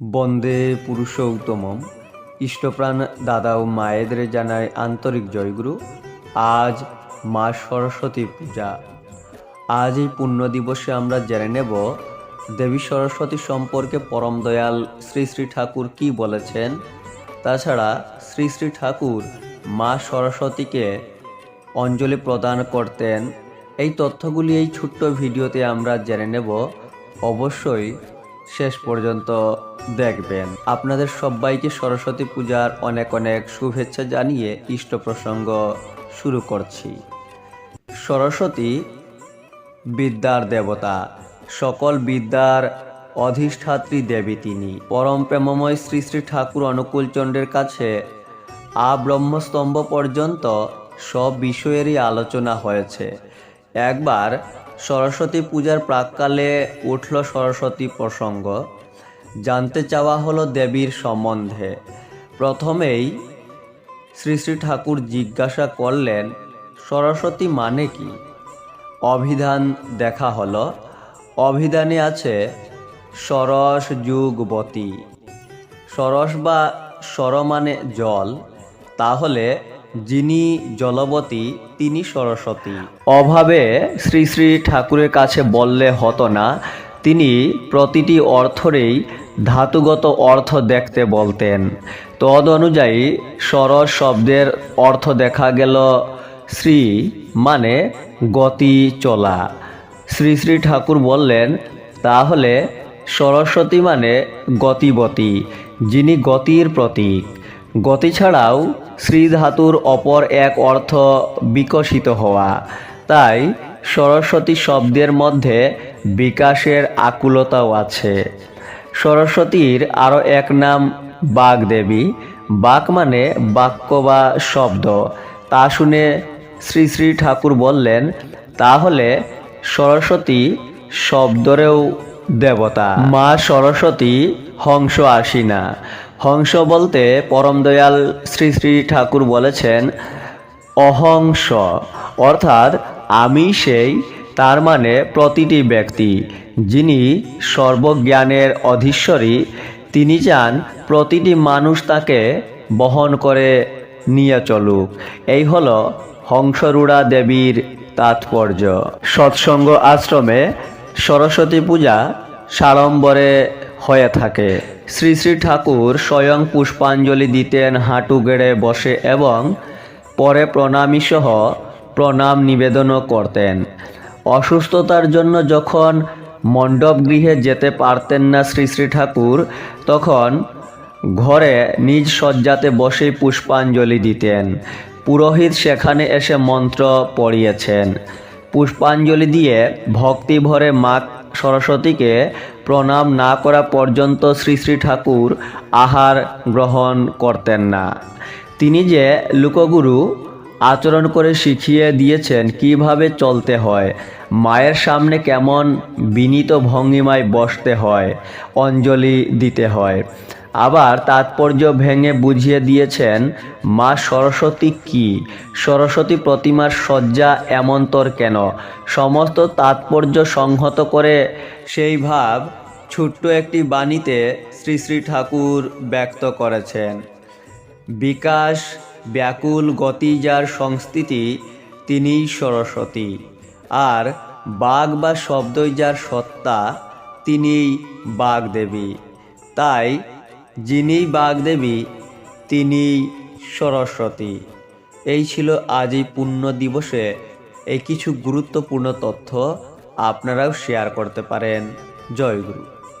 বন্দে পুরুষ পুরুষোত্তমম। ইষ্টপ্রাণ দাদা ও মায়েদের জানায় আন্তরিক জয়গুরু। আজ মা সরস্বতী পূজা। আজ এই পুণ্য দিবসে আমরা জেনে নেব, দেবী সরস্বতী সম্পর্কে পরম দয়াল শ্রী শ্রী ঠাকুর কি বলেছেন? তাছাড়া শ্রী শ্রী ঠাকুর মা সরস্বতীকে অঞ্জলি প্রদান করতেন। এই তথ্যগুলি এই ছোট্ট ভিডিওতে আমরা জেনে নেব। অবশ্যই শেষ পর্যন্ত দেখবেন। আপনাদের সবাইকে সরস্বতী পূজার অনেক অনেক শুভেচ্ছা জানিয়ে ইষ্ট প্রসঙ্গ শুরু করছি। সরস্বতী বিদ্যার দেবতা, সকল বিদ্যার অধিষ্ঠাত্রী দেবী তিনি। পরম প্রেমময় শ্রী শ্রী ঠাকুর অনুকূলচন্দ্রের কাছে আব্রহ্মস্তম্ভ পর্যন্ত সব বিষয়েরই আলোচনা হয়েছে। একবার সরস্বতী পূজার প্রাককালে উঠল সরস্বতী প্রসঙ্গ। জানতে চাওয়া হলো দেবীর সম্বন্ধে। প্রথমেই শ্রী শ্রী ঠাকুর জিজ্ঞাসা করলেন, সরস্বতী মানে কি? অভিধান দেখা হলো। অভিধানে আছে, সরস যুগবতী সরস বা সর মানে জল। তাহলে যিনি জলবতী, তিনি সরস্বতী। অভাবে শ্রী শ্রী ঠাকুরের কাছে বললে হতো না, তিনি প্রতিটি অর্থরেই ধাতুগত অর্থ দেখতে বলতেন। তদ অনুযায়ী সরস শব্দের অর্থ দেখা গেল শ্রী মানে গতি চলা। শ্রী শ্রী ঠাকুর বললেন, তাহলে সরস্বতী মানে গতিবতী, যিনি গতির প্রতীক। গতি ছাড়াও শ্রী ধাতুর অপর এক অর্থ বিকশিত হওয়া। তাই সরস্বতী শব্দের মধ্যে বিকাশের আকুলতাও আছে। সরস্বতীর আরও এক নাম বাগদেবী। বাক মানে বাক্য বা শব্দ। তা শুনে শ্রী শ্রী ঠাকুর বললেন, তাহলে সরস্বতী শব্দরেও দেবতা। মা সরস্বতী হংস আসি না হংস বলতে পরম দয়াল শ্রী শ্রী ঠাকুর বলেছেন, অহংস অর্থাৎ আমি সেই, তার মানে প্রতিটি ব্যক্তি, যিনি সর্বজ্ঞানের অধীশ্বরী, তিনি চান প্রতিটি মানুষ তাকে বহন করে নিয়ে চলুক। এই হল হংসরূঢ়া দেবীর তাৎপর্য। সৎসঙ্গ আশ্রমে সরস্বতী পূজা সাড়ম্বরে হয়ে থাকে। শ্রী শ্রী ঠাকুর স্বয়ং পুষ্পাঞ্জলি দিতেন হাঁটু গেড়ে বসে এবং পরে প্রণামী সহ প্রণাম নিবেদনও করতেন। অসুস্থতার জন্য যখন মণ্ডপ গৃহে যেতে পারতেন না শ্রী শ্রী ঠাকুর, তখন ঘরে নিজ শয্যাতে বসেই পুষ্পাঞ্জলি দিতেন। পুরোহিত সেখানে এসে মন্ত্র পড়িয়েছেন। পুষ্পাঞ্জলি দিয়ে ভক্তি ভরে মা সরস্বতীকে প্রণাম না করা পর্যন্ত শ্রী শ্রী ঠাকুর আহার গ্রহণ করতেন না। তিনি যে লোকগুরু আচরণ করে শিখিয়ে দিয়েছেন, কীভাবে চলতে হয়, মায়ের সামনে কেমন বিনীত ভঙ্গিমায় বসতে হয়, অঞ্জলি দিতে হয় আবার তাৎপর্য ভেঙে বুঝিয়ে দিয়েছেন, মা সরস্বতী কি? সরস্বতী প্রতিমার সজ্জা এমন্তর কেন? সমস্ত তাৎপর্য সংহত করে সেই ভাব ছোট্ট একটি বাণীতে শ্রী শ্রী ঠাকুর ব্যক্ত করেছেন। বিকাশ, ব্যাকুল গতি যার সংস্থিতি, তিনিই সরস্বতী। আর বাঘ বা শব্দই যার সত্তা, তিনিই বাগদেবী তাই যিনি বাগদেবী তিনি সরস্বতী। এই ছিল আজ এই পুণ্য দিবসে এই কিছু গুরুত্বপূর্ণ তথ্য আপনারাও শেয়ার করতে পারেন। জয় গুরু।